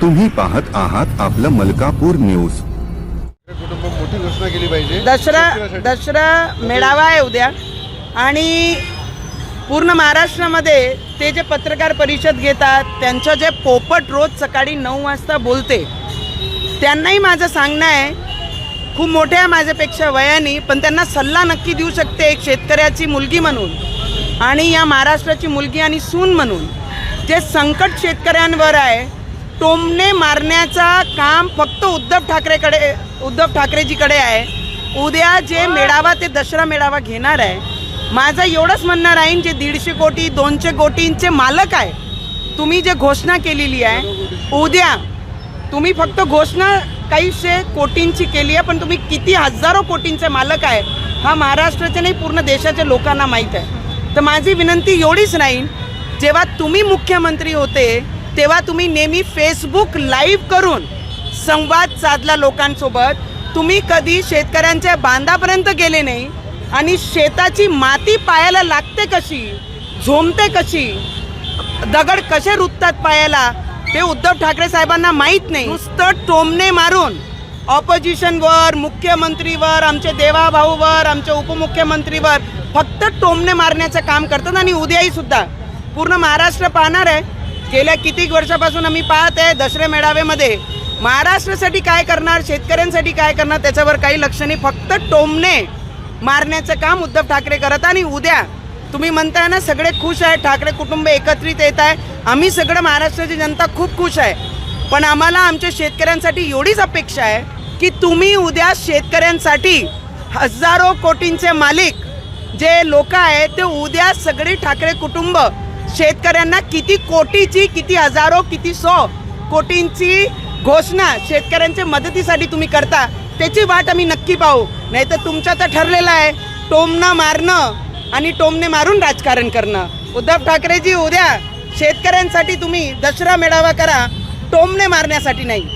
तुम्ही पाहत आहात आपलं मलकापूर न्यूज. कुटुंब मोठी घोषणा केली पाहिजे. दसरा. दसरा मेळावा आहे उद्या. आणि पूर्ण महाराष्ट्रामध्ये ते जे पत्रकार परिषद घेतात त्यांचं जे पोपट रोज सकाळी नऊ वाजता बोलते त्यांनाही माझं सांगणं आहे. खूप मोठ्या आहे माझ्यापेक्षा वयाने पण त्यांना सल्ला नक्की देऊ शकते एक शेतकऱ्याची मुलगी म्हणून आणि या महाराष्ट्राची मुलगी आणि सून म्हणून. जे संकट शेतकऱ्यांवर आहे टोमणे मारण्याचा काम फक्त उद्धव ठाकरेकडे उद्धव ठाकरेजीकडे आहे. उद्या जे मेळावा ते दसरा मेळावा घेणार आहे. माझं एवढंच म्हणणं राहीन जे दीडशे कोटी दोनशे कोटींचे मालक आहे. तुम्ही जे घोषणा केलेली आहे उद्या तुम्ही फक्त घोषणा काहीशे कोटींची केली आहे पण तुम्ही किती हजारो कोटींचे मालक आहे हा महाराष्ट्राच्या नाही पूर्ण देशाच्या लोकांना माहीत आहे. तर माझी विनंती एवढीच राहील जेव्हा तुम्ही मुख्यमंत्री होते तेव्हा तुम्ही नेहमी फेसबुक लाईव्ह करून संवाद साधला लोकांसोबत. तुम्ही कधी शेतकऱ्यांच्या बांधापर्यंत गेले नाही आणि शेताची माती पायाला लागते कशी झोमते कशी दगड कसे रुततात पायाला ते उद्धव ठाकरे साहेबांना माहीत नाही. नुसतं टोमणे मारून ऑपोजिशनवर मुख्यमंत्रीवर आमचे देवाभाऊवर आमच्या उपमुख्यमंत्रीवर फक्त टोमणे मारण्याचं काम करतात आणि उद्याही सुद्धा. पूर्ण महाराष्ट्र पाहणार आहे. गेल्या कितीक वर्षापासून आम्ही पाहत आहे दसरे मेळाव्यामध्ये. महाराष्ट्रासाठी काय करणार शेतकऱ्यांसाठी काय करणार त्याच्यावर काही लक्ष नाही. फक्त टोमणे मारण्याचं काम उद्धव ठाकरे करत आणि उद्या तुम्ही म्हणताय ना सगळे खुश आहे ठाकरे कुटुंब एकत्रित येत आहे. आम्ही सगळं महाराष्ट्राची जनता खूप खुश आहे. पण आम्हाला आमच्या शेतकऱ्यांसाठी एवढीच अपेक्षा आहे की तुम्ही उद्या शेतकऱ्यांसाठी हजारो कोटींचे मालिक जे लोक आहेत ते उद्या सगळे ठाकरे कुटुंब शेतकऱ्यांना किती कोटीची किती हजारो किती सो कोटींची घोषणा शेतकऱ्यांच्या मदतीसाठी तुम्ही करता त्याची वाट आम्ही नक्की पाहू. नाही तर तुमचं तर ठरलेलं आहे टोमनं मारणं आणि टोमने मारून राजकारण करणं. उद्धव ठाकरेजी उद्या शेतकऱ्यांसाठी तुम्ही दसरा मेळावा करा टोमने मारण्यासाठी नाही.